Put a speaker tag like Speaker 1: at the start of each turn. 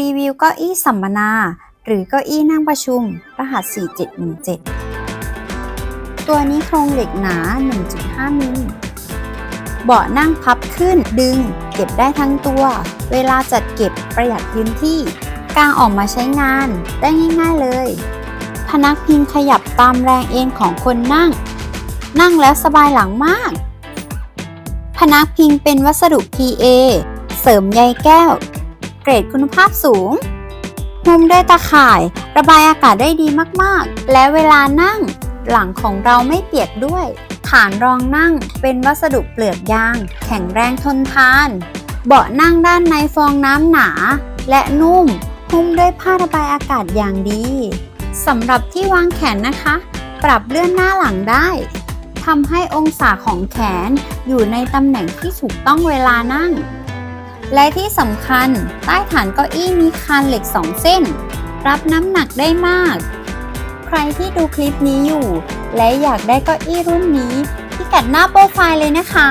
Speaker 1: รีวิวเก้าอี้สัมมนา หรือเก้าอี้นั่งประชุม รหัส 4717 ตัวนี้โครงเหล็กหนา 1.5 มิล เบาะนั่งพับขึ้นดึง เก็บได้ทั้งตัว เวลาจัดเก็บประหยัดพื้นที่ กางออกมาใช้งานได้ง่ายๆเลย พนักพิงขยับตามแรงเอ็นของคนนั่ง นั่งแล้วสบายหลังมาก พนักพิงเป็นวัสดุ PA เสริมใยแก้ว เกรดคุณภาพสูงหุ้มด้วยตาข่าย ระบายอากาศได้ดีมากๆ และเวลานั่ง หลังของเราไม่เปียกด้วย ฐานรองนั่งเป็นวัสดุเปลือกยาง แข็งแรงทนทาน เบาะนั่งด้านในฟองน้ำหนา และนุ่มหุ้มด้วยผ้าระบายอากาศอย่างดีสำหรับที่วางแขนนะคะ ปรับเลื่อนหน้าหลังได้ทำให้องศาของแขนอยู่ในตำแหน่งที่ถูกต้องเวลานั่ง และที่สำคัญใต้ฐานเก้าอี้มีคานเหล็ก 2 เส้น รับน้ำหนักได้มาก ใครที่ดูคลิปนี้อยู่ และอยากได้เก้าอี้รุ่นนี้พิกัดหน้าโปรไฟล์เลยนะคะ